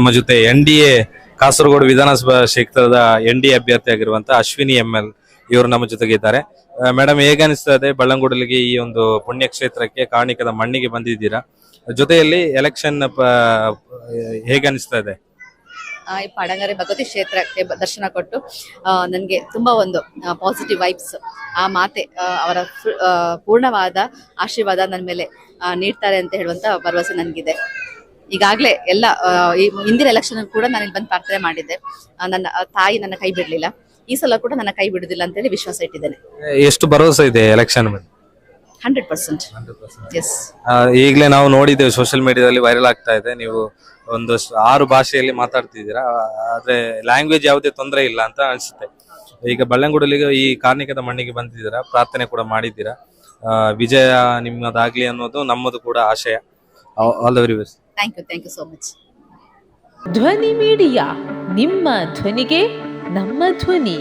ನಮ್ಮ ಜೊತೆ N D A Kasaragod ವಿಧಾನಸಭಾ ಕ್ಷೇತ್ರದ ಎನ್ ಡಿ ಎ ಅಭ್ಯರ್ಥಿ ಆಗಿರುವಂತಹ ಅಶ್ವಿನಿ ಎಂ ಎಲ್ ಇವರು ನಮ್ಮ ಜೊತೆಗೆ ಇದ್ದಾರೆ. ಮೇಡಮ್ ಹೇಗೆ ಅನಿಸ್ತಾ ಇದೆ ಬಳ್ಳಂಗುಡಲಿಗೆ ಈ ಒಂದು ಪುಣ್ಯಕ್ಷೇತ್ರಕ್ಕೆ ಕಾಣಿಕದ ಮಣ್ಣಿಗೆ ಬಂದಿದ್ದೀರಾ? ಜೊತೆಯಲ್ಲಿ ಎಲೆಕ್ಷನ್ ಹೇಗೆ ಅನಿಸ್ತಾ ಇದೆ? ಈ ಪಾಡಂಗರೆ ಭಗವತಿ ಕ್ಷೇತ್ರಕ್ಕೆ ದರ್ಶನ ಕೊಟ್ಟು ನನಗೆ ತುಂಬಾ ಒಂದು ಪಾಸಿಟಿವ್ ವೈಬ್ಸ್ ಆ ಮಾತೆ ಅವರ ಪೂರ್ಣವಾದ ಆಶೀರ್ವಾದ ನನ್ನ ಮೇಲೆ ನೀಡ್ತಾರೆ ಅಂತ ಹೇಳುವಂತ ಭರವಸೆ ನನಗಿದೆ. ಈಗಾಗಲೇ ಎಲ್ಲ ಹಿಂದಿನ ಎಲೆಕ್ಷನ್ ಕೂಡ ನಾನು ಇಲ್ಲಿ ಬಂದು ಪ್ರಾರ್ಥನೆ ಮಾಡಿದ್ದೆ. ನನ್ನ ತಾಯಿ ನನ್ನ ಕೈ ಬಿಡಲಿಲ್ಲ. ಈ ಸಲ ಕೂಡ ನನ್ನ ಕೈ ಬಿಡುದಿಲ್ಲ ಅಂತ ಹೇಳಿ ವಿಶ್ವಾಸ ಇಟ್ಟಿದ್ದೇನೆ. ಎಷ್ಟು ಭರವಸೆ ಇದೆ ಎಲೆಕ್ಷನ್ ಹಂಡ್ರೆಡ್ ಪರ್ಸೆಂಟ್ ಎಸ್ ಈಗಲೇ ನಾವು ನೋಡಿದ್ದೇವೆ ಸೋಷಿಯಲ್ ಮೀಡಿಯಾದಲ್ಲಿ ವೈರಲ್ ಆಗ್ತಾ ಇದೆ. ನೀವು ಒಂದು ಆರು ಭಾಷೆಯಲ್ಲಿ ಮಾತಾಡ್ತಿದ್ದೀರಾ. ಆದ್ರೆ ಲ್ಯಾಂಗ್ವೇಜ್ ಯಾವುದೇ ತೊಂದರೆ ಇಲ್ಲ ಅಂತ ಅನಿಸುತ್ತೆ. ಈಗ ಬಳ್ಳಂಗುಡಲಿಗೆ ಈ ಕಾರ್ಣಿಕದ ಮಣ್ಣಿಗೆ ಬಂದಿದ್ದೀರಾ ಪ್ರಾರ್ಥನೆ ಕೂಡ ಮಾಡಿದ್ದೀರಾ. ವಿಜಯ ನಿಮ್ಮದಾಗ್ಲಿ ಅನ್ನೋದು ನಮ್ಮದು ಕೂಡ ಆಶಯ. All the very best thank you thank you so much Dhwani media ನಿಮ್ಮ ಧ್ವನಿಗೆ ನಮ್ಮ ಧ್ವನಿ.